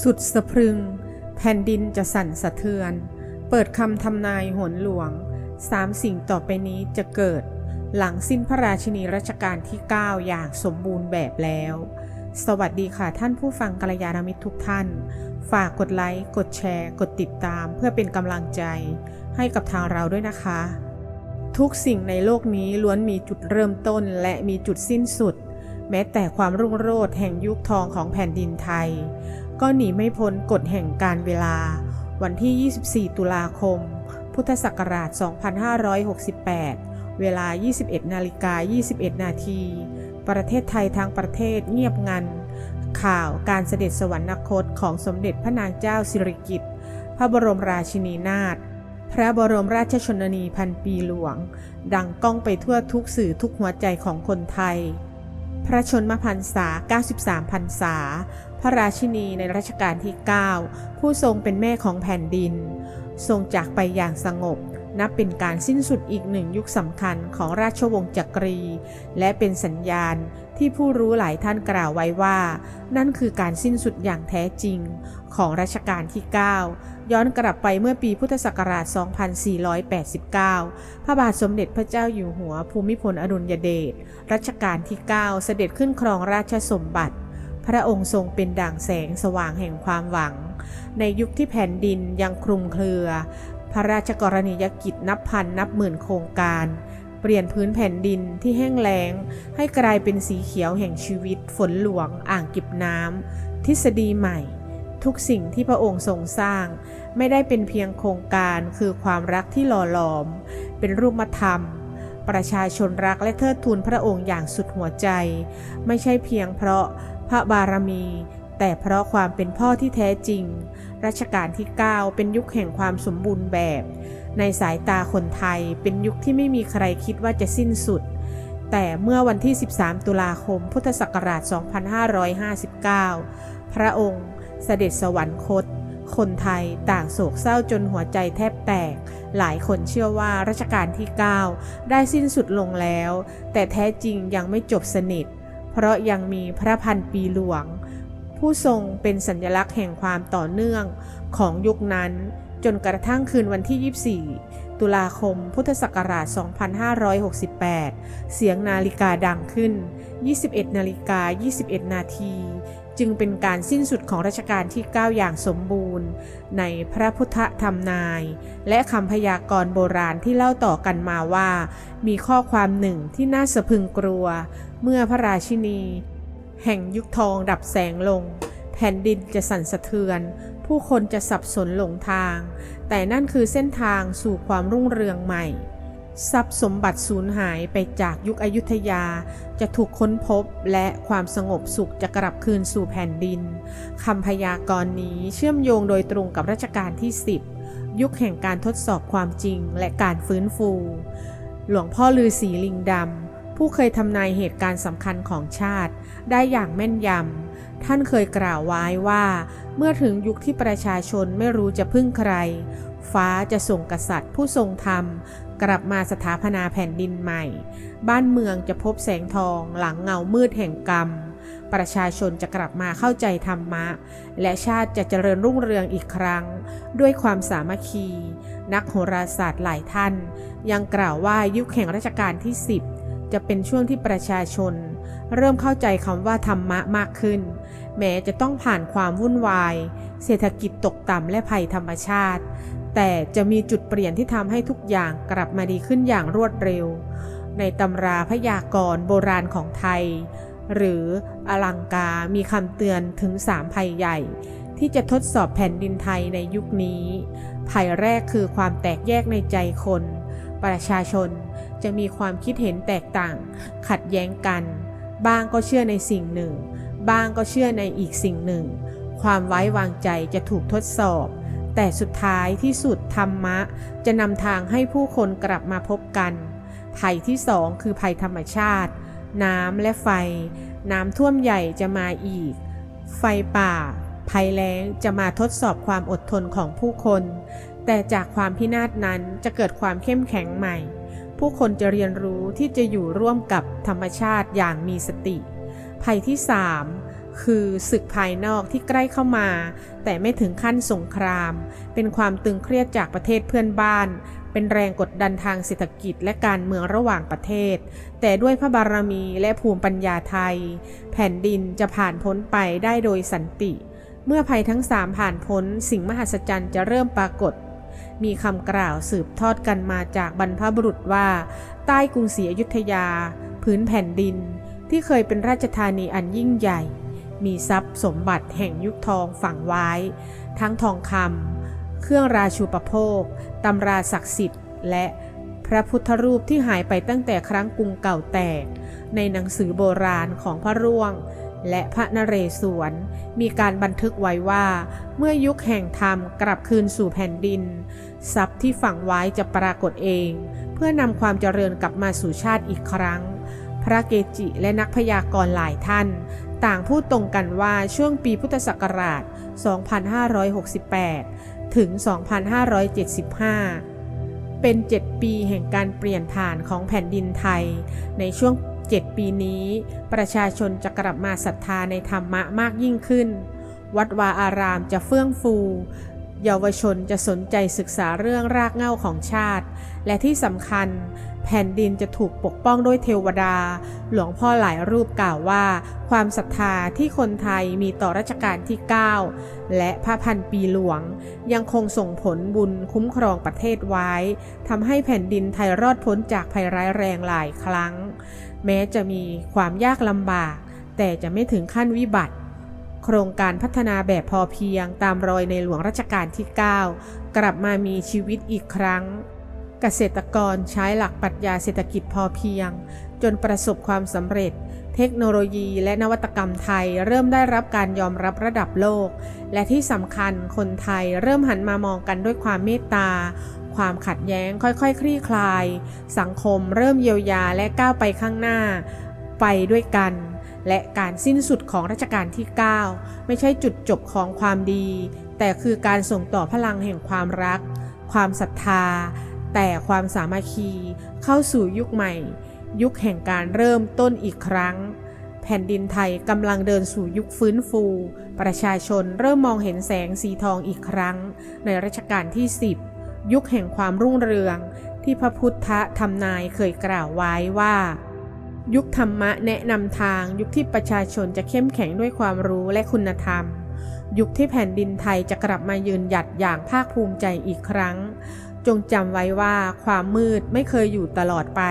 สุดสะพรึง แผ่นดินจะสั่นสะเทือน เปิดคำทำนายหนหลวงสามสิ่งต่อไปนี้จะเกิด หลังสิ้นพระราชินีรัชกาลที่ 9 อย่างสมบูรณ์แบบแล้ว สวัสดีค่ะท่านผู้ฟังกัลยาณมิตรทุกท่าน ฝากกดไลค์ กดแชร์ กดติดตามเพื่อเป็นกำลังใจ ให้กับทางเราด้วยนะคะ ทุกสิ่งในโลกนี้ล้วนมีจุดเริ่มต้นและมีจุดสิ้นสุด แม้แต่ความรุ่งโรจน์แห่งยุคทองของแผ่นดินไทย ก็หนีไม่พ้นกฎแห่งการเวลา วันที่ 24 ตุลาคม พุทธศักราช 2568 เวลา 21 นาฬิกา 21 นาที ประเทศไทยทั้งประเทศเงียบงัน ข่าวการเสด็จสวรรคตของสมเด็จพระนางเจ้าสิริกิติ์ พระบรมราชินีนาถ พระบรมราชชนนีพันปีหลวง ดังก้องไปทั่วทุกสื่อทุกหัวใจของคนไทย พระชนมพรรษา 93 พรรษา พระราชินีในรัชกาลที่ 9 ผู้ทรงเป็นแม่ของแผ่นดิน ทรงจากไปอย่างสงบ นับเป็นการสิ้นสุดอีกหนึ่งยุคสำคัญของราชวงศ์จักรี และเป็นสัญญาณที่ผู้รู้หลายท่านกล่าวไว้ว่า นั่นคือการสิ้นสุดอย่างแท้จริงของรัชกาลที่ 9 ย้อนกลับไปเมื่อปีพุทธศักราช 2489 พระบาทสมเด็จพระเจ้าอยู่หัวภูมิพลอดุลยเดชรัชกาลที่ 9 เสด็จขึ้นครองราชสมบัติ พระองค์ทรงเป็นด่างแสงสว่างแห่งความหวัง ในยุคที่แผ่นดินยังคลุมเครือ พระราชกรณียกิจนับพันนับหมื่นโครงการ เปลี่ยนพื้นแผ่นดินที่แห้งแล้ง ให้กลายเป็นสีเขียวแห่งชีวิต ฝนหลวง อ่างเก็บน้ำทฤษฎีใหม่ ทุกสิ่งที่พระองค์ทรงสร้าง ไม่ได้เป็นเพียงโครงการคือความรักที่หล่อหลอม เป็นรูปธรรมประชาชนรักและเทิดทูนพระองค์อย่างสุดหัวใจ ไม่ใช่เพียงเพราะ พระบารมี แต่เพราะความเป็นพ่อที่แท้จริง รัชกาลที่ 9 เป็นยุคแห่งความสมบูรณ์แบบ ในสายตาคนไทยเป็นยุคที่ไม่มีใครคิดว่าจะสิ้นสุด แต่เมื่อวันที่ 13 ตุลาคม พุทธศักราช 2559 พระองค์เสด็จสวรรคตคนไทยต่างโศกเศร้าจนหัวใจแทบแตก หลายคนเชื่อว่ารัชกาลที่ 9 ได้สิ้นสุดลงแล้ว แต่แท้จริงยังไม่จบสนิท เพราะยังมีพระพันปีหลวง ผู้ทรงเป็นสัญลักษณ์แห่งความต่อเนื่องของยุคนั้นจนกระทั่งคืนวันที่ 24 ตุลาคม พุทธศักราช 2568 เสียงนาฬิกาดังขึ้น 21 นาฬิกา 21 นาที จึงเป็นการสิ้นสุดของรัชกาลที่ 9 อย่างสมบูรณ์ ในพระพุทธธรรมนาย และคำพยากรณ์โบราณที่เล่าต่อกันมาว่า มีข้อความหนึ่งที่น่าสะพึงกลัว เมื่อพระราชินี แห่งยุคทองดับแสงลง แผ่นดินจะสั่นสะเทือน ผู้คนจะสับสนหลงทาง แต่นั่นคือเส้นทางสู่ความรุ่งเรืองใหม่ ทรัพย์สมบัติสูญหายไปจากยุคอยุธยาจะถูกค้นพบและความสงบสุขจะกลับคืนสู่แผ่นดินคำพยากรณ์นี้เชื่อมโยงโดยตรงกับรัชกาลที่ 10 ยุคแห่งการทดสอบความจริงและการฟื้นฟู หลวงพ่อลือศรีลิงดำ ผู้เคยทำนายเหตุการณ์สำคัญของชาติ ได้อย่างแม่นยำ ท่านเคยกล่าวไว้ว่า เมื่อถึงยุคที่ประชาชนไม่รู้จะพึ่งใคร ฟ้าจะส่งกษัตริย์ผู้ทรงธรรม กลับมาสถาปนาแผ่นดินใหม่ บ้านเมืองจะพบแสงทองหลังเงามืดแห่งกรรม ประชาชนจะกลับมาเข้าใจธรรมะ และชาติจะเจริญรุ่งเรืองอีกครั้ง ด้วยความสามัคคี นักโหราศาสตร์หลายท่าน ยังกล่าวว่ายุคแห่งรัชกาลที่ 10 จะเป็นช่วงที่ประชาชน เริ่มเข้าใจคำว่าธรรมะมากขึ้น แม้จะต้องผ่านความวุ่นวาย เศรษฐกิจตกต่ำและภัยธรรมชาติ แต่จะมีจุดเปลี่ยนที่ทำให้ทุกอย่างกลับมาดีขึ้นอย่างรวดเร็ว ในตำราพยากรณ์โบราณของไทย หรืออลังกา มีคำเตือนถึงสามภัยใหญ่ ที่จะทดสอบแผ่นดินไทยในยุคนี้ ภัยแรกคือความแตกแยกในใจคน ประชาชน จะมีความคิดเห็นแตกต่าง ขัดแย้งกัน บ้างก็เชื่อในสิ่งหนึ่ง บ้างก็เชื่อในอีกสิ่งหนึ่ง ความไว้วางใจจะถูกทดสอบ แต่สุดท้ายที่สุดธรรมะ จะนำทางให้ผู้คนกลับมาพบกันภัยที่สองคือภัยธรรมชาติ น้ำและไฟ น้ำท่วมใหญ่จะมาอีก ไฟป่า ภัยแล้งจะมาทดสอบความอดทนของผู้คน แต่จากความพินาศนั้นจะเกิดความเข้มแข็งใหม่ ผู้คนจะเรียนรู้ที่จะอยู่ร่วมกับธรรมชาติอย่างมีสติ ภัยที่ 3 คือศึกภายนอกที่ใกล้เข้ามา แต่ไม่ถึงขั้นสงคราม เป็นความตึงเครียดจากประเทศเพื่อนบ้าน เป็นแรงกดดันทางเศรษฐกิจและการเมืองระหว่างประเทศ แต่ด้วยพระบารมีและภูมิปัญญาไทย แผ่นดินจะผ่านพ้นไปได้โดยสันติ เมื่อภัยทั้งสามผ่านพ้นสิ่งมหัศจรรย์จะเริ่มปรากฏ มีคำกล่าวสืบทอดกันมาจากบรรพบุรุษว่า ใต้กรุงศรีอยุธยา พื้นแผ่นดิน ที่เคยเป็นราชธานีอันยิ่งใหญ่ มีทรัพย์สมบัติแห่งยุคทองฝังไว้ ทั้งทองคำเครื่องราชูปโภคตำราศักดิ์สิทธิ์ และพระพุทธรูปที่หายไปตั้งแต่ครั้งกรุงเก่าแตก ในหนังสือโบราณของพระร่วง และพระนเรศวร มีการบันทึกไว้ว่า เมื่อยุคแห่งธรรมกลับคืนสู่แผ่นดิน ทรัพย์ที่ฝังไว้จะปรากฏเอง เพื่อนำความเจริญกลับมาสู่ชาติอีกครั้ง พระเกจิและนักพยากรณ์หลายท่าน ต่างพูดตรงกันว่าช่วงปีพุทธศักราช 2568 ถึง 2575 เป็น 7 ปีแห่งการเปลี่ยนผ่านของแผ่นดินไทยในช่วง 7 ปีนี้ ประชาชนจะกลับมาศรัทธาในธรรมะมากยิ่งขึ้น วัดวาอารามจะเฟื่องฟู เยาวชนจะสนใจศึกษาเรื่องรากเหง้าของชาติ และที่สำคัญ แผ่นดินจะถูกปกป้องด้วยเทวดา หลวงพ่อหลายรูปกล่าวว่า ความศรัทธาที่คนไทยมีต่อรัชกาลที่ 9 และพระพันปีหลวง ยังคงส่งผลบุญคุ้มครองประเทศไว้ทำให้แผ่นดินไทยรอดพ้นจากภัยร้ายแรงหลายครั้ง แม้จะมีความยากลำบาก แต่จะไม่ถึงขั้นวิบัติ โครงการพัฒนาแบบพอเพียงตามรอยในหลวงรัชกาลที่ 9 กลับมามีชีวิตอีกครั้ง เกษตรกรใช้หลักปรัชญาเศรษฐกิจพอเพียง จนประสบความสำเร็จ เทคโนโลยีและนวัตกรรมไทยเริ่มได้รับการยอมรับระดับโลก และที่สำคัญคนไทยเริ่มหันมามองกันด้วยความเมตตา ความขัดแย้งค่อยๆคลี่คลาย สังคมเริ่มเยียวยาและก้าวไปข้างหน้า ไปด้วยกัน และการสิ้นสุดของรัชกาลที่ 9 ไม่ใช่จุดจบของความดี แต่คือการส่งต่อพลังแห่งความรัก ความศรัทธา แต่ความสามัคคีเข้าสู่ยุคใหม่ ยุคแห่งการเริ่มต้นอีกครั้งแผ่นดินไทยกำลังเดินสู่ยุคฟื้นฟู ประชาชนเริ่มมองเห็นแสงสีทองอีกครั้ง ในรัชกาลที่ 10 ยุคแห่งความรุ่งเรืองที่พระพุทธทำนายเคยกล่าวไว้ว่า ยุคธรรมะแนะนำทางยุคที่ประชาชนจะเข้มแข็งด้วยความรู้และคุณธรรม ยุคที่แผ่นดินไทยจะกลับมายืนหยัดอย่างภาคภูมิใจอีกครั้ง จงจำไว้ว่าความมืดไม่เคยอยู่ตลอดไป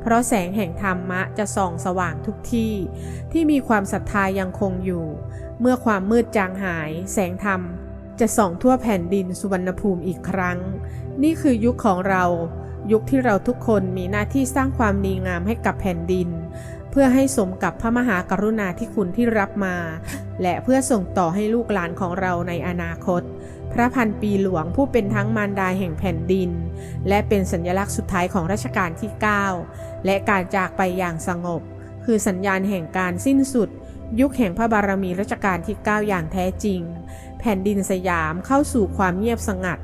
เพราะแสงแห่งธรรมะจะส่องสว่างทุกที่ ที่มีความศรัทธายังคงอยู่ เมื่อความมืดจางหาย แสงธรรม จะส่องทั่วแผ่นดินสุวรรณภูมิอีกครั้ง นี่คือยุคของเรา ยุคที่เราทุกคนมีหน้าที่สร้างความดีงามให้กับแผ่นดิน เพื่อให้สมกับพระมหากรุณาธิคุณที่รับมา และเพื่อส่งต่อให้ลูกหลานของเราในอนาคต พระพันปีหลวงผู้เป็นทั้งมารดาแห่งแผ่นดิน และเป็นสัญลักษณ์สุดท้ายของรัชกาลที่ 9 และการจากไปอย่างสงบ คือสัญญาณแห่งการสิ้นสุดยุคแห่งพระบารมีรัชกาลที่ 9 อย่างแท้จริง แผ่นดินสยามเข้าสู่ความเงียบสงัด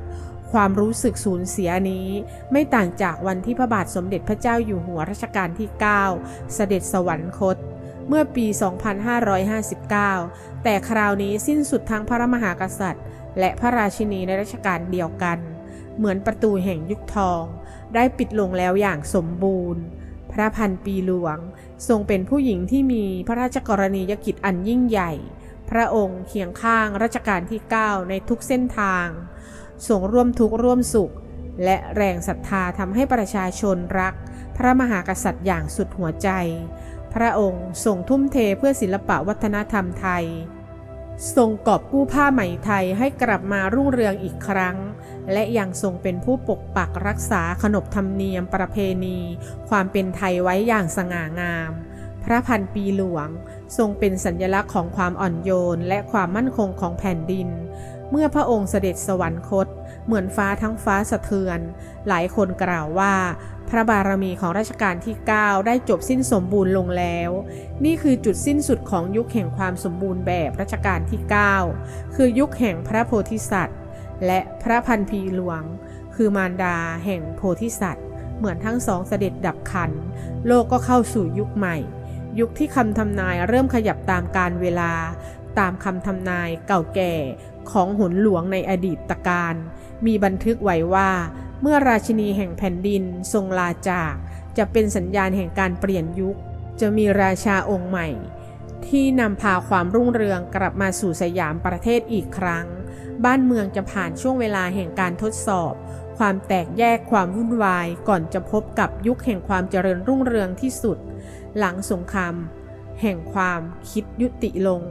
ความรู้สึกสูญเสียนี้ ไม่ต่างจากวันที่พระบาทสมเด็จพระเจ้าอยู่หัวรัชกาลที่ 9 เสด็จสวรรคต เมื่อปี 2559 แต่คราวนี้สิ้นสุดทั้งพระมหากษัตริย์ และพระราชินีในรัชกาลเดียวกัน เหมือนประตูแห่งยุคทอง ได้ปิดลงแล้วอย่างสมบูรณ์ พระพันปีหลวง ทรงเป็นผู้หญิงที่มีพระราชกรณียกิจอันยิ่งใหญ่ พระองค์เคียงข้างรัชกาลที่ 9 ในทุกเส้นทางทรงร่วมทุกข์ร่วมสุข และแรงศรัทธาทำให้ประชาชนรัก พระมหากษัตริย์อย่างสุดหัวใจ พระองค์ทรงทุ่มเทเพื่อศิลปะวัฒนธรรมไทยทรงกอบกู้ผ้าไหมไทยให้กลับมารุ่งเรืองอีกครั้ง และยังทรงเป็นผู้ปกปักรักษาขนบธรรมเนียมประเพณี ความเป็นไทยไว้อย่างสง่างาม พระพันปีหลวง ทรงเป็นสัญลักษณ์ของความอ่อนโยนและความมั่นคงของแผ่นดิน เมื่อพระองค์เสด็จสวรรคต เหมือนฟ้าทั้งฟ้าสะเทือน หลายคนกล่าวว่า พระบารมีของรัชกาลที่ 9 ได้จบสิ้นสมบูรณ์ลงแล้ว นี่คือจุดสิ้นสุดของยุคแห่งความสมบูรณ์แบบรัชกาลที่ 9 คือยุคแห่งพระโพธิสัตว์ และพระพันปีหลวง คือมารดาแห่งโพธิสัตว์ เหมือนทั้งสองเสด็จดับขัน โลกก็เข้าสู่ยุคใหม่ ยุคที่คำทำนายเริ่มขยับตามการเวลา ตามคำทำนายเก่าแก่ของหุนหลวงในอดีตการ มีบันทึกไว้ว่า เมื่อราชินีแห่งแผ่นดินทรงลาจาก จะเป็นสัญญาณแห่งการเปลี่ยนยุค จะมีราชาองค์ใหม่ ที่นำพาความรุ่งเรืองกลับมาสู่สยามประเทศอีกครั้ง บ้านเมืองจะผ่านช่วงเวลาแห่งการทดสอบความแตกแยกความวุ่นวายก่อนจะพบกับยุคแห่งความเจริญรุ่งเรืองที่สุด หลังสงครามแห่งความคิดยุติลง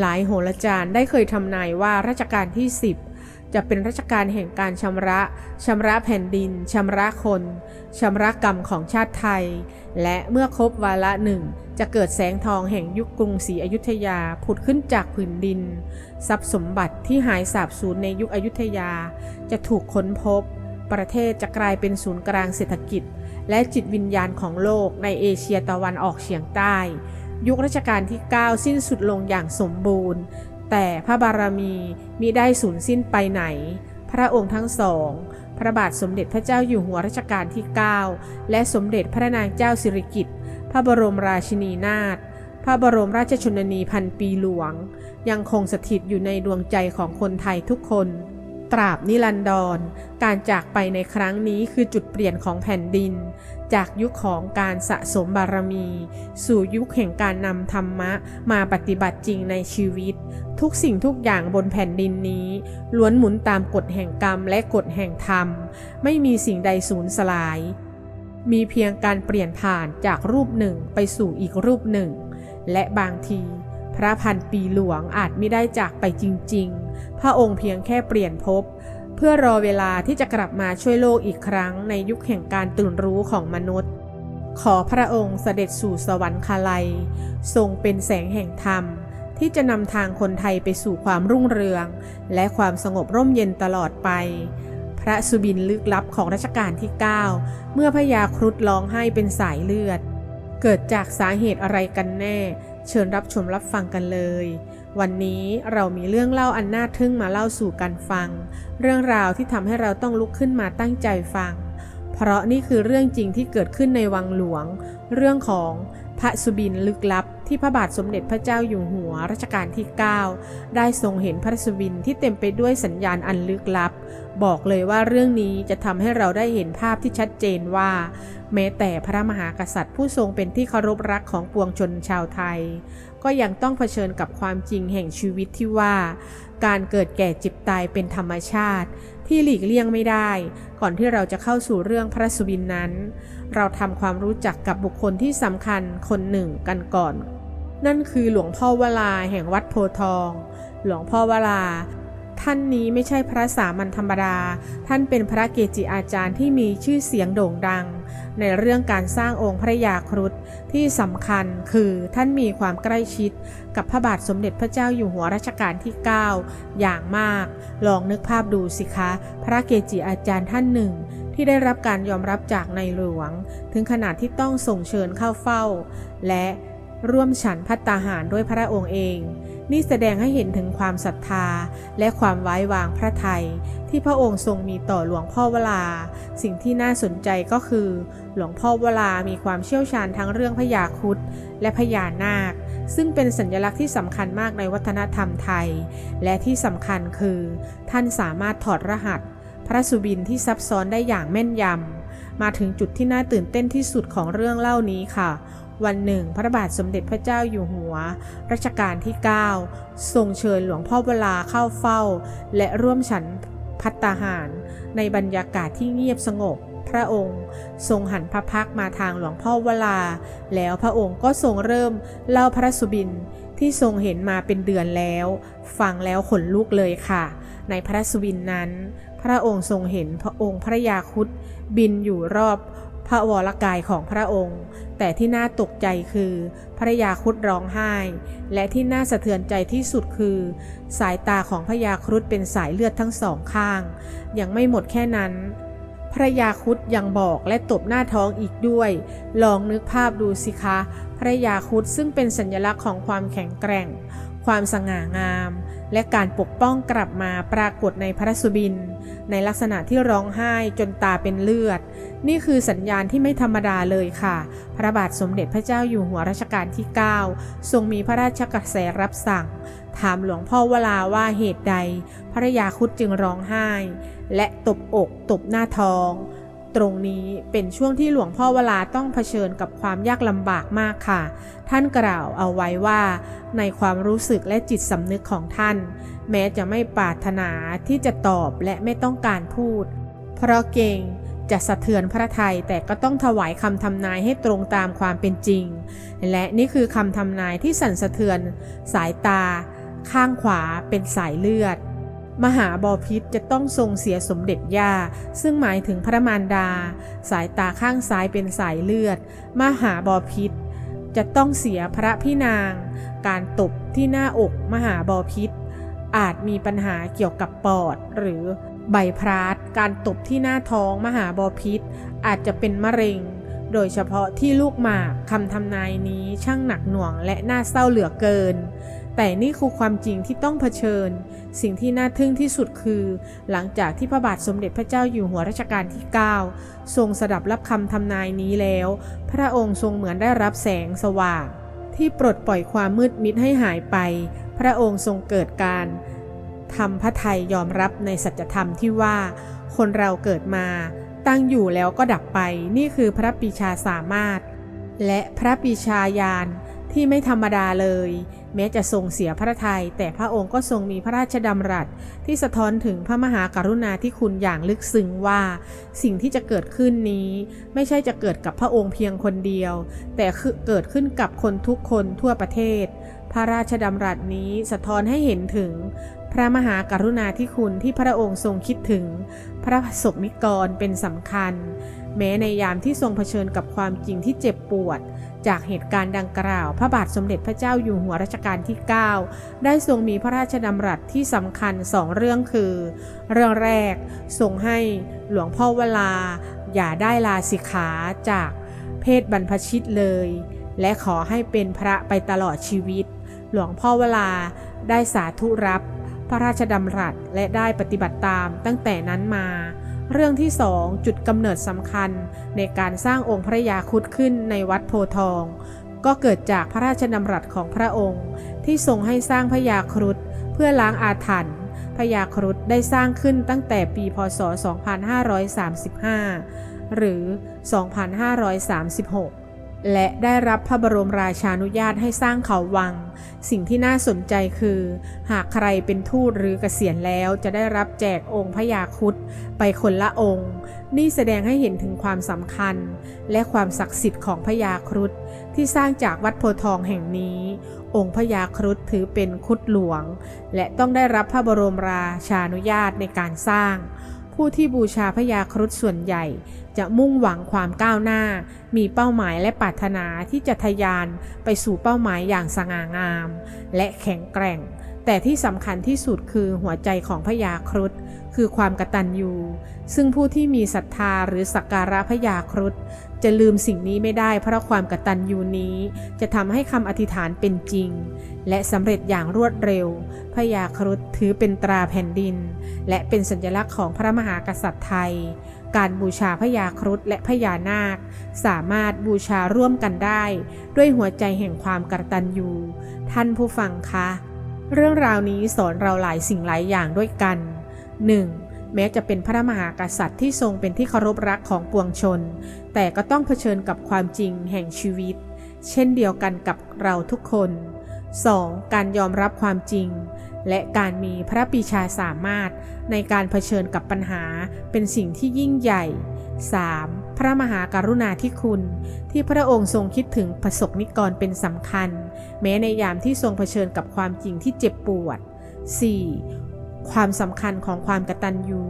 หลายโหราจารย์ได้เคยทำนายว่ารัชกาลที่ 10 จะเป็นรัชกาลแห่งการชำระชำระแผ่นดินชำระคนชำระกรรมของชาติไทย และเมื่อครบวาระหนึ่งจะเกิดแสงทองแห่งยุคกรุงศรีอยุธยาผุดขึ้นจากผืนดิน ทรัพย์สมบัติที่หายสาบสูญในยุคอยุธยา จะถูกค้นพบ ประเทศจะกลายเป็นศูนย์กลางเศรษฐกิจ และจิตวิญญาณของโลกในเอเชียตะวันออกเฉียงใต้ ยุครัชกาลที่ 9 สิ้นสุดลงอย่างสมบูรณ์ แต่พระบารมีมิได้สูญสิ้นไปไหน พระองค์ทั้งสอง พระบาทสมเด็จพระเจ้าอยู่หัวรัชกาลที่ 9 และสมเด็จพระนางเจ้าสิริกิติ์พระบรมราชินีนาถพระบรมราชชนนีพันปีหลวง ยังคงสถิตอยู่ในดวงใจของคนไทยทุกคน ตราบนิรันดร การจากไปในครั้งนี้คือจุดเปลี่ยนของแผ่นดิน จากยุคของการสะสมบารมี สู่ยุคแห่งการนำธรรมะมาปฏิบัติจริงในชีวิต ทุกสิ่งทุกอย่างบนแผ่นดินนี้ ล้วนหมุนตามกฎแห่งกรรมและกฎแห่งธรรม ไม่มีสิ่งใดสูญสลาย มีเพียงการเปลี่ยนผ่านจากรูปหนึ่งไปสู่อีกรูปหนึ่ง และบางที พระพันปีหลวงอาจไม่ได้จากไปจริง ๆ พระองค์เพียงแค่เปลี่ยนภพเพื่อรอเวลาที่จะกลับมาช่วยโลกอีกครั้งในยุคแห่งการตื่นรู้ของมนุษย์ ขอพระองค์เสด็จสู่สวรรคาลัย ทรงเป็นแสงแห่งธรรม ที่จะนำทางคนไทยไปสู่ความรุ่งเรือง และความสงบร่มเย็นตลอดไป พระสุบินลึกลับของรัชกาลที่ 9 เมื่อพญาครุฑร้องไห้เป็นสายเลือด เกิดจากสาเหตุอะไรกันแน่ เชิญรับชมรับฟังกันเลย วันนี้เรามีเรื่องเล่าอันน่าทึ่งมาเล่าสู่กันฟัง เรื่องราวที่ทำให้เราต้องลุกขึ้นมาตั้งใจฟัง เพราะนี่คือเรื่องจริงที่เกิดขึ้นในวังหลวง เรื่องของพระสุบินลึกลับ ที่พระบาทสมเด็จพระเจ้าอยู่หัวรัชกาลที่ 9 ได้ทรงเห็นพระสุบินที่เต็มไปด้วยสัญญาณอันลึกลับ บอกเลยว่าเรื่องนี้จะทำให้เราได้เห็นภาพที่ชัดเจนว่า แม้แต่พระมหากษัตริย์ผู้ทรงเป็นที่เคารพรักของปวงชนชาวไทย ก็ยังต้องเผชิญกับความจริงแห่งชีวิตที่ว่า การเกิดแก่เจ็บตายเป็นธรรมชาติ ที่หลีกเลี่ยงไม่ได้ ก่อนที่เราจะเข้าสู่เรื่องพระสุบินนั้น เราทำความรู้จักกับบุคคลที่สำคัญคนหนึ่งกันก่อน นั่นคือหลวงพ่อวลาแห่งวัดโพทอง หลวงพ่อวลา ท่านนี้ไม่ใช่พระสามัญธรรมดา ท่านเป็นพระเกจิอาจารย์ที่มีชื่อเสียงโด่งดัง ในเรื่องการสร้างองค์พระยาครุฑที่สำคัญคือท่านมีความใกล้ชิด กับพระบาทสมเด็จพระเจ้าอยู่หัวรัชกาลที่ 9 อย่างมาก ลองนึกภาพดูสิคะ พระเกจิอาจารย์ท่านหนึ่งที่ได้รับการยอมรับจากในหลวง ถึงขนาดที่ต้องส่งเชิญเข้าเฝ้า และร่วมฉันพัตตาหารด้วยพระองค์เอง นี่แสดงให้เห็นถึงความศรัทธาและความไว้วางพระทัยที่พระองค์ทรงมีต่อหลวงพ่อวลา สิ่งที่น่าสนใจก็คือ หลวงพ่อวลามีความเชี่ยวชาญทั้งเรื่องพญาครุฑและพญานาค ซึ่งเป็นสัญลักษณ์ที่สำคัญมากในวัฒนธรรมไทย และที่สำคัญคือ ท่านสามารถถอดรหัส พระสุบินที่ซับซ้อนได้อย่างแม่นยำมาถึงจุดที่น่าตื่นเต้นที่สุดของเรื่องเล่านี้ค่ะ วันหนึ่ง พระบาทสมเด็จพระเจ้าอยู่หัว รัชกาลที่ 9 ทรงเชิญหลวงพ่อเวลาเข้าเฝ้า และร่วมฉันพัตตาหาร ในบรรยากาศที่เงียบสงบ พระองค์ทรงหันพระพักมาทางหลวงพ่อเวลา แล้วพระองค์ก็ทรงเริ่มเล่าพระสุบินที่ทรงเห็นมาเป็นเดือนแล้ว ฟังแล้วขนลุกเลยค่ะ ในพระสุบินนั้น พระองค์ทรงเห็นพระองค์พระยาครุฑบินอยู่รอบ พระวรกายของพระองค์ แต่ที่น่าตกใจคือพระยาครุฑร้องไห้ และที่น่าสะเทือนใจที่สุดคือ สายตาของพระยาครุฑเป็นสายเลือดทั้งสองข้าง ยังไม่หมดแค่นั้นพระยาครุฑยังบอกและตบหน้าท้องอีกด้วย ลองนึกภาพดูสิคะ พระยาครุฑซึ่งเป็นสัญลักษณ์ของความแข็งแกร่ง ความสง่างาม และการปกป้องกลับมาปรากฏในพระสุบิน ในลักษณะที่ร้องไห้จนตาเป็นเลือด นี่คือสัญญาณที่ไม่ธรรมดาเลยค่ะ พระบาทสมเด็จพระเจ้าอยู่หัวรัชกาลที่ 9 ทรงมีพระราชกระแสรับสั่ง ถามหลวงพ่อวลาว่าเหตุใดภรยาคุดจึงร้องไห้ และตบอกตบหน้าท้อง ตรงนี้เป็นช่วงที่หลวงพ่อวลาต้องเผชิญกับความยากลำบากมากค่ะ ท่านกล่าวเอาไว้ว่า ในความรู้สึกและจิตสำนึกของท่าน แม้จะไม่ปรารถนาที่จะตอบและไม่ต้องการพูด เพราะเกรงจะสะเทือนพระทัยแต่ก็ต้องถวายคำทำนายให้ตรงตามความเป็นจริง และนี่คือคำทำนายที่สั่นสะเทือน สายตา ข้างขวาเป็นสายเลือด มหาบอพิษจะต้องทรงเสียสมเด็จย่า ซึ่งหมายถึงพระมารดา สายตาข้างซ้ายเป็นสายเลือด มหาบอพิษจะต้องเสียพระพี่นาง การตบที่หน้าอกมหาบอพิษ อาจมีปัญหาเกี่ยวกับปอด หรือใบพราดการตบที่หน้าท้องมหาบอพิษ อาจจะเป็นมะเร็ง โดยเฉพาะที่ลูกหมากคำทำนายนี้ช่างหนักหน่วงและน่าเศร้าเหลือเกิน แต่นี่คือความจริงที่ต้องเผชิญ สิ่งที่น่าทึ่งที่สุดคือ หลังจากที่พระบาทสมเด็จพระเจ้าอยู่หัวรัชกาลที่ 9 ทรงสดับรับคำทำนายนี้แล้ว พระองค์ทรงเหมือนได้รับแสงสว่าง ที่ปลดปล่อยความมืดมิดให้หายไป พระองค์ทรงเกิดการทำพระไทยยอมรับในสัจธรรมที่ว่า คนเราเกิดมา ตั้งอยู่แล้วก็ดับไป นี่คือพระปีชาสามารถ และพระปีชาญาณที่ไม่ธรรมดาเลย แม้จะทรงเสียพระทัยแต่พระองค์ก็ทรงมีพระราชดำรัส ที่สะท้อนถึงพระมหากรุณาธิคุณอย่างลึกซึ้งว่า สิ่งที่จะเกิดขึ้นนี้ ไม่ใช่จะเกิดกับพระองค์เพียงคนเดียว แต่คือเกิดขึ้นกับคนทุกคนทั่วประเทศ พระราชดำรัสนี้สะท้อนให้เห็นถึง พระมหากรุณาธิคุณที่พระองค์ทรงคิดถึง พระสกนิกรเป็นสำคัญ แม้ในยามที่ทรงเผชิญกับความจริงที่เจ็บปวด จากเหตุการณ์ดังกล่าว พระบาทสมเด็จพระเจ้าอยู่หัวรัชกาลที่ 9 ได้ทรงมีพระราชดำรัสที่สำคัญสองเรื่องคือ เรื่องแรกทรงให้หลวงพ่อวลา อย่าได้ลาสิกขาจากเพศบรรพชิตเลย และขอให้เป็นพระไปตลอดชีวิต หลวงพ่อวลาได้สาธุรับ พระราชดำรัสและได้ปฏิบัติตามตั้งแต่นั้นมา เรื่องที่สองจุดกำเนิดสำคัญในการสร้างองค์พระยาคุดขึ้นในวัดโพทอง ก็เกิดจากพระราชดำรัสของพระองค์ ที่ทรงให้สร้างพระยาครุฑเพื่อล้างอาถรรพ์พระยาครุฑได้สร้างขึ้นตั้งแต่ปีพศ 2535 หรือ 2536 และได้รับพระบรมราชานุญาตให้สร้างเขาวัง สิ่งที่น่าสนใจคือ หากใครเป็นทูตหรือเกษียณแล้วจะได้รับแจกองค์พระยาครุฑไปคนละองค์ นี่แสดงให้เห็นถึงความสำคัญ และความศักดิ์สิทธิ์ของพระยาครุฑที่สร้างจากวัดโพทองแห่งนี้ องค์พระยาครุฑถือเป็นครุฑหลวง และต้องได้รับพระบรมราชานุญาตในการสร้าง ผู้ที่บูชาพระยาครุฑส่วนใหญ่ จะมุ่งหวังความก้าวหน้า มีเป้าหมายและปรารถนาที่จะทะยานไปสู่เป้าหมายอย่างสง่างาม และแข็งแกร่ง แต่ที่สำคัญที่สุดคือหัวใจของพระยาครุฑคือความกตัญญู ซึ่งผู้ที่มีศรัทธาหรือสักการะพระยาครุฑจะลืมสิ่งนี้ไม่ได้เพราะความกตัญญูนี้ จะทำให้คำอธิษฐานเป็นจริง และสำเร็จอย่างรวดเร็วพระยาครุฑถือเป็นตราแผ่นดิน และเป็นสัญลักษณ์ของพระมหากษัตริย์ไทย การบูชาพระยาครุฑและพญานาค สามารถบูชาร่วมกันได้ ด้วยหัวใจแห่งความกตัญญูท่านผู้ฟังคะ เรื่องราวนี้สอนเราหลายสิ่งหลายอย่างด้วยกัน 1. แม้จะเป็นพระมหากษัตริย์ที่ทรงเป็นที่เคารพรักของปวงชน แต่ก็ต้องเผชิญกับความจริงแห่งชีวิต เช่นเดียวกันกับเราทุกคน 2. การยอมรับความจริง และการมีพระปีชาสามารถในการเผชิญกับปัญหาเป็นสิ่งที่ยิ่งใหญ่ 3. พระมหากรุณาธิคุณ ที่พระองค์ทรงคิดถึงประสบนิกรเป็นสำคัญ แม้ในยามที่ทรงเผชิญกับความจริงที่เจ็บปวด 4. ความสำคัญของความกตัญญู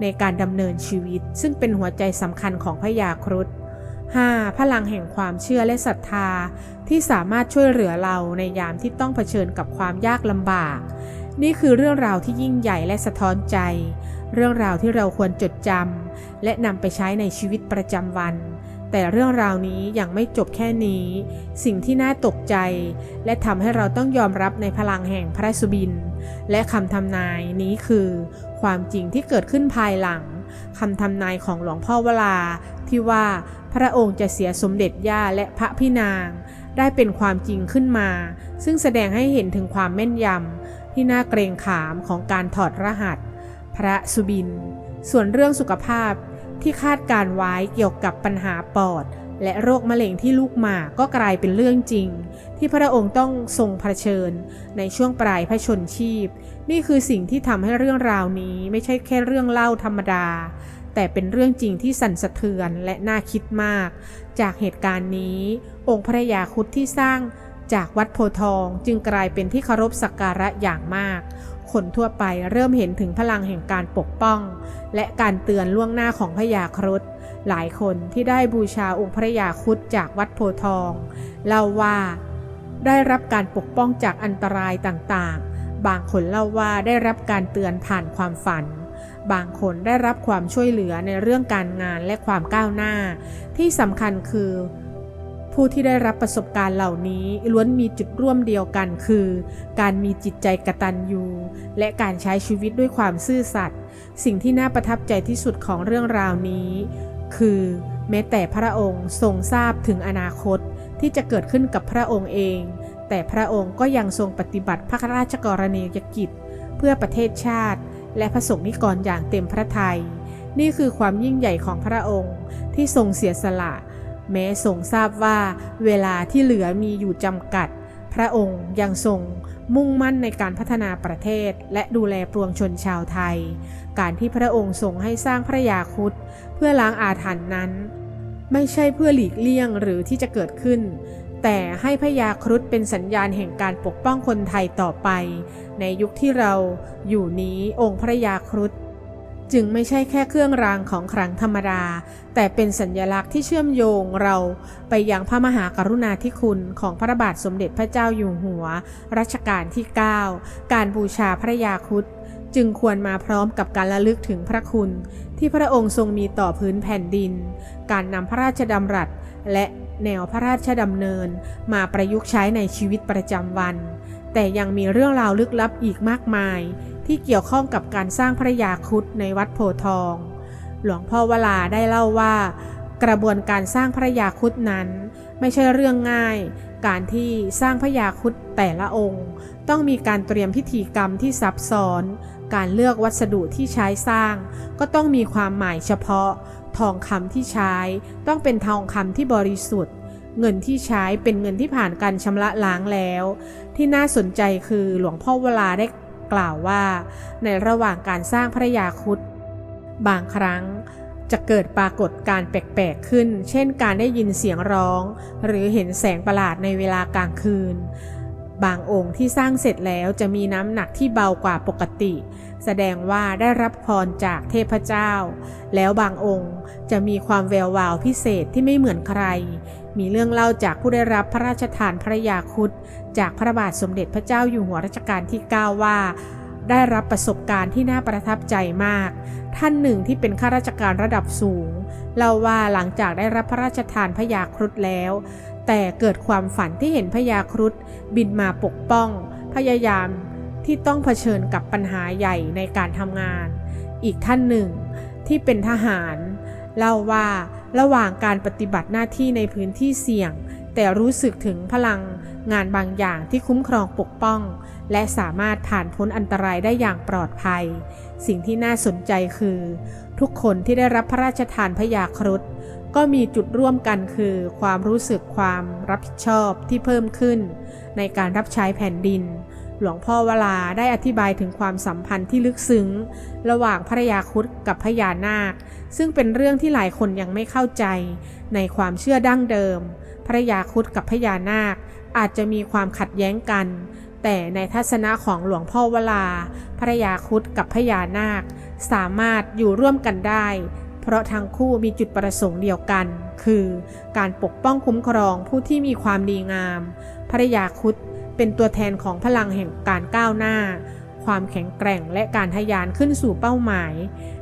ในการดำเนินชีวิต ซึ่งเป็นหัวใจสำคัญของพระยาครุฑ 5. พลังแห่งความเชื่อและศรัทธา ที่สามารถช่วยเหลือเราในยามที่ต้องเผชิญกับความยากลำบาก นี่คือเรื่องราวที่ยิ่งใหญ่และสะท้อนใจ เรื่องราวที่เราควรจดจำและนำไปใช้ในชีวิตประจำวัน แต่เรื่องราวนี้ยังไม่จบแค่นี้ สิ่งที่น่าตกใจ และทำให้เราต้องยอมรับในพลังแห่งพระสุบิน และคำทำนายนี้คือ ความจริงที่เกิดขึ้นภายหลังคำทำนายของหลวงพ่อวลา ที่ว่าพระองค์จะเสียสมเด็จย่าและพระพี่นาง ได้เป็นความจริงขึ้นมา ซึ่งแสดงให้เห็นถึงความแม่นยำ ที่น่าเกรงขามของการถอดรหัส พระสุบิน ส่วนเรื่องสุขภาพที่คาดการไว้เกี่ยวกับปัญหาปอด และโรคมะเร็งที่ลูกหมากก็กลายเป็นเรื่องจริง ที่พระองค์ต้องทรงเผชิญ ในช่วงปลายพระชนชีพ นี่คือสิ่งที่ทำให้เรื่องราวนี้ไม่ใช่แค่เรื่องเล่าธรรมดา แต่เป็นเรื่องจริงที่สั่นสะเทือนและน่าคิดมาก จากเหตุการณ์นี้ องค์พระยาครุฑที่สร้าง จากวัดโพทองจึงกลายเป็นที่เคารพสักการะอย่างมาก คนทั่วไปเริ่มเห็นถึงพลังแห่งการปกป้อง และการเตือนล่วงหน้าของพระยาครุฑหลายคนที่ได้บูชาองค์พระยาครุฑจากวัดโพทองเล่าว่าได้รับการปกป้องจากอันตรายต่างๆ บางคนเล่าว่าได้รับการเตือนผ่านความฝัน บางคนได้รับความช่วยเหลือในเรื่องการงานและความก้าวหน้า ที่สำคัญคือ ผู้ที่ได้รับประสบการณ์เหล่านี้ล้วนมีจุดร่วมเดียวกันคือ การมีจิตใจกตัญญูและการใช้ชีวิตด้วยความซื่อสัตย์สิ่งที่น่าประทับใจที่สุดของเรื่องราวนี้ คือแม้แต่พระองค์ทรงทราบถึงอนาคตที่จะเกิดขึ้นกับพระองค์เอง แต่พระองค์ก็ยังทรงปฏิบัติพระราชกรณียกิจ เพื่อประเทศชาติ และพระสงฆ์นิกรอย่างเต็มพระทยัยนี่คือความยิ่งใหญ่ของพระองค์ที่ทรงเสียสละ แม้ทรงทราบว่าเวลาที่เหลือมีอยู่จำกัด พระองค์ยังทรงมุ่งมั่นในการพัฒนาประเทศ และดูแลปวงชนชาวไทย การที่พระองค์ทรงให้สร้างพระยาครุฑเพื่อล้างอาถรรพ์นั้น ไม่ใช่เพื่อหลีกเลี่ยงหรือที่จะเกิดขึ้น แต่ให้พระยาครุฑเป็นสัญญาณแห่งการปกป้องคนไทยต่อไป ในยุคที่เราอยู่นี้องค์พระยาครุฑ จึงไม่ใช่แค่เครื่องรางของขลังธรรมดา แต่เป็นสัญญลักษณ์ที่เชื่อมโยงเราไปยังพระมหากรุณาธิคุณของพระบาทสมเด็จพระเจ้าอยู่หัว รัชกาลที่ 9 การบูชาพระยาครุฑจึงควรมาพร้อมกับการระลึกถึงพระคุณ ที่พระองค์ทรงมีต่อพื้นแผ่นดิน การนำพระราชดำรัส และแนวพระราชดำเนิน มาประยุกต์ใช้ในชีวิตประจำวัน แต่ยังมีเรื่องราวลึกลับอีกมากมาย ที่เกี่ยวข้องกับการสร้างพระยาครุฑในวัดโพทอง หลวงพ่อวลาได้เล่าว่า กระบวนการสร้างพระยาครุฑนั้น ไม่ใช่เรื่องง่าย การที่สร้างพระยาครุฑแต่ละองค์ ต้องมีการเตรียมพิธีกรรมที่ซับซ้อน การเลือกวัสดุที่ใช้สร้าง ก็ต้องมีความหมายเฉพาะ ทองคำที่ใช้ต้องเป็นทองคำที่บริสุทธิ์เงินที่ใช้เป็นเงินที่ผ่านการชำระล้างแล้ว ที่น่าสนใจคือหลวงพ่อเวลาได้ กล่าวว่า ในระหว่างการสร้างพระยาครุฑบางครั้งจะเกิดปรากฏการแปลกๆขึ้น เช่นการได้ยินเสียงร้อง หรือเห็นแสงประหลาดในเวลากลางคืน บางองค์ที่สร้างเสร็จแล้วจะมีน้ำหนักที่เบากว่าปกติ แสดงว่าได้รับพรจากเทพเจ้า แล้วบางองค์จะมีความแวววาวพิเศษที่ไม่เหมือนใคร มีเรื่องเล่าจากผู้ได้รับพระราชทานพระยาครุฑจากพระบาทสมเด็จพระเจ้าอยู่หัวรัชกาลที่ 9 ว่า ได้รับประสบการณ์ที่น่าประทับใจมาก ท่านหนึ่งที่เป็นข้าราชการระดับสูงเล่าว่าหลังจากได้รับพระราชทานพระยาครุฑแล้ว แต่เกิดความฝันที่เห็นพระยาครุฑบินมาปกป้อง พยายามที่ต้องเผชิญกับปัญหาใหญ่ในการทำงาน อีกท่านหนึ่งที่เป็นทหาร เล่าว่า ระหว่างการปฏิบัติหน้าที่ในพื้นที่เสี่ยง แต่รู้สึกถึงพลังงานบางอย่างที่คุ้มครองปกป้อง และสามารถผ่านพ้นอันตรายได้อย่างปลอดภัย สิ่งที่น่าสนใจคือ ทุกคนที่ได้รับพระราชทานพยาครุฑก็มีจุดร่วมกันคือ ความรู้สึกความรับผิดชอบที่เพิ่มขึ้น ในการรับใช้แผ่นดิน หลวงพ่อวลาได้อธิบายถึงความสัมพันธ์ที่ลึกซึ้ง ระหว่างพระยาครุฑกับพญานาค ซึ่งเป็นเรื่องที่หลายคนยังไม่เข้าใจ ในความเชื่อดั้งเดิม พระยาครุฑกับพญานาค อาจจะมีความขัดแย้งกัน แต่ในทัศนะของหลวงพ่อวลาพระยาครุฑกับพญานาค สามารถอยู่ร่วมกันได้ เพราะทั้งคู่มีจุดประสงค์เดียวกัน คือ การปกป้องคุ้มครองผู้ที่มีความดีงามพระยาครุฑ เป็นตัวแทนของพลังแห่งการก้าวหน้า ความแข็งแกร่งและการทะยานขึ้นสู่เป้าหมาย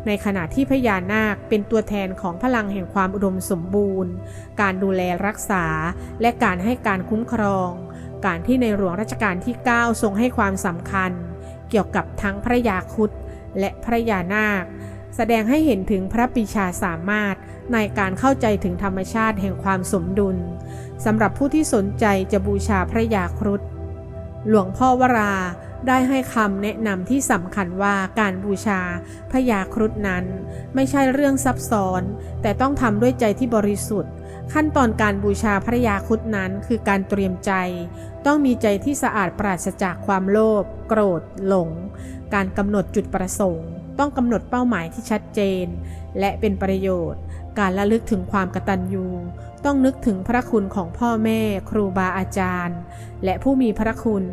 ในขณะที่พญานาคเป็นตัวแทนของพลังแห่งความอุดมสมบูรณ์ การดูแลรักษา และการให้การคุ้มครอง การที่ในหลวงรัชกาลที่ 9 ทรงให้ความสำคัญ เกี่ยวกับทั้งพระยาครุฑและพระยานาคแสดงให้เห็นถึงพระปรีชาสามารถในการเข้าใจถึงธรรมชาติแห่งความสมดุลสำหรับผู้ที่สนใจจะบูชาพระยาครุฑ หลวงพ่อวราได้ให้คำแนะนำที่สำคัญว่าการบูชาพระยาครุฑนั้น ไม่ใช่เรื่องซับซ้อน แต่ต้องทำด้วยใจที่บริสุทธิ์ ขั้นตอนการบูชาพระยาครุฑนั้นคือการเตรียมใจ ต้องมีใจที่สะอาดปราศจากความโลภโกรธ หลง การกำหนดจุดประสงค์ ต้องกำหนดเป้าหมายที่ชัดเจน และเป็นประโยชน์ การระลึกถึงความกตัญญู ต้องนึกถึงพระคุณของพ่อแม่ ครูบาอาจารย์ และผู้มีพระคุณ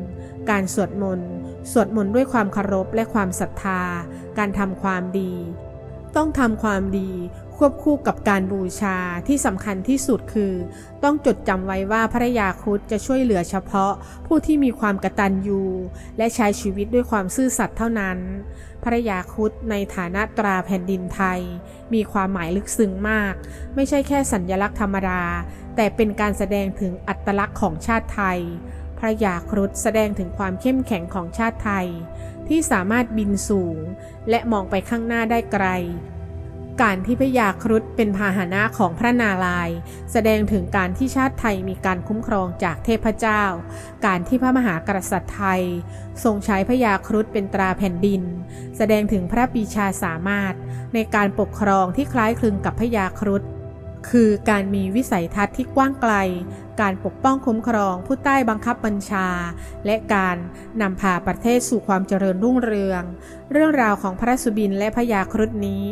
การสวดมนต์สวดมนต์ด้วยความเคารพและความศรัทธา การทำความดี ต้องทำความดี ควบคู่กับการบูชาที่สำคัญที่สุดคือ ต้องจดจำไว้ว่าพระยาครุฑจะช่วยเหลือเฉพาะผู้ที่มีความกตัญญูและใช้ชีวิตด้วยความซื่อสัตย์เท่านั้น พระยาครุฑในฐานะตราแผ่นดินไทย มีความหมายลึกซึ้งมาก ไม่ใช่แค่สัญญลักษณ์ธรรมดา แต่เป็นการแสดงถึงอัตลักษณ์ของชาติไทย พระยาครุฑแสดงถึงความเข้มแข็งของชาติไทย ที่สามารถบินสูง และมองไปข้างหน้าได้ไกล การที่พญาครุฑเป็นพาหนะของพระนารายณ์แสดงถึงการที่ชาติไทยมีการคุ้มครองจากเทพเจ้า การที่พระมหากษัตริย์ไทย ทรงใช้พญาครุฑเป็นตราแผ่นดิน แสดงถึงพระปีชาสามารถในการปกครองที่คล้ายคลึงกับพญาครุฑ คือการมีวิสัยทัศน์ที่กว้างไกล การปกป้องคุ้มครอง ผู้ใต้บังคับบัญชา และการนำพาประเทศสู่ความเจริญรุ่งเรือง เรื่องราวของพระสุบินและพระยาครุฑนี้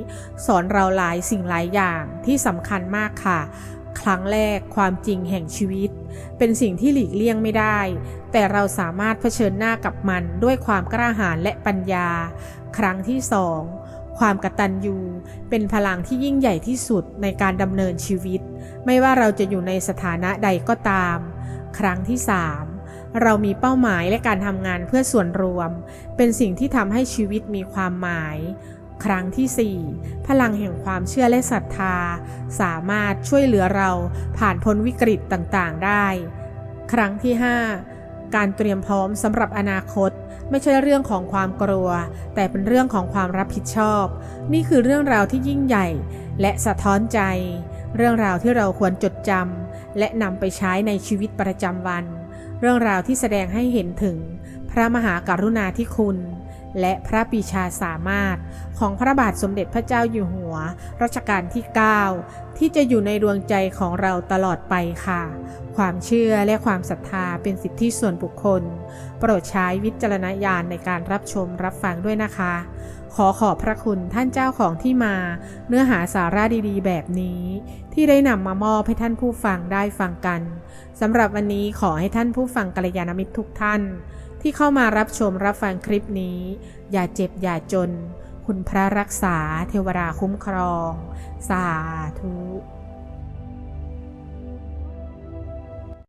สอนเราหลายสิ่งหลายอย่างที่สำคัญมากค่ะ ครั้งแรกความจริงแห่งชีวิต เป็นสิ่งที่หลีกเลี่ยงไม่ได้ แต่เราสามารถเผชิญหน้ากับมันด้วยความกล้าหาญและปัญญา ครั้งที่สอง ความกตัญญูเป็นพลังที่ยิ่งใหญ่ที่สุดในการดำเนินชีวิต ไม่ว่าเราจะอยู่ในสถานะใดก็ตาม ครั้งที่ 3 เรามีเป้าหมายและการทำงานเพื่อส่วนรวม เป็นสิ่งที่ทำให้ชีวิตมีความหมาย ครั้งที่ 4 พลังแห่งความเชื่อและศรัทธา สามารถช่วยเหลือเราผ่านพ้นวิกฤตต่างๆได้ ครั้งที่ 5 การเตรียมพร้อมสำหรับอนาคต ไม่ใช่เรื่องของความกลัว แต่เป็นเรื่องของความรับผิดชอบ นี่คือเรื่องราวที่ยิ่งใหญ่ และสะท้อนใจ เรื่องราวที่เราควรจดจำและนำไปใช้ในชีวิตประจำวัน เรื่องราวที่แสดงให้เห็นถึง พระมหากรุณาธิคุณ และพระปีชาสามารถ ของพระบาทสมเด็จพระเจ้าอยู่หัว รัชกาลที่ 9 ที่จะอยู่ในดวงใจของเราตลอดไปค่ะ ความเชื่อและความศรัทธาเป็นสิทธิส่วนบุคคล โปรดใช้วิจารณญาณในการรับชมรับฟังด้วยนะคะ ขอขอบพระคุณท่านเจ้าของที่มา เนื้อหาสาระดีๆ แบบนี้ ที่ได้นำมามอบให้ท่านผู้ฟังได้ฟังกันสำหรับวันนี้ขอให้ท่านผู้ฟังกัลยาณมิตรทุกท่าน ที่เข้ามารับชมรับฟังคลิปนี้ อย่าเจ็บอย่าจน คุณพระรักษาเทวราคุ้มครอง สาธุ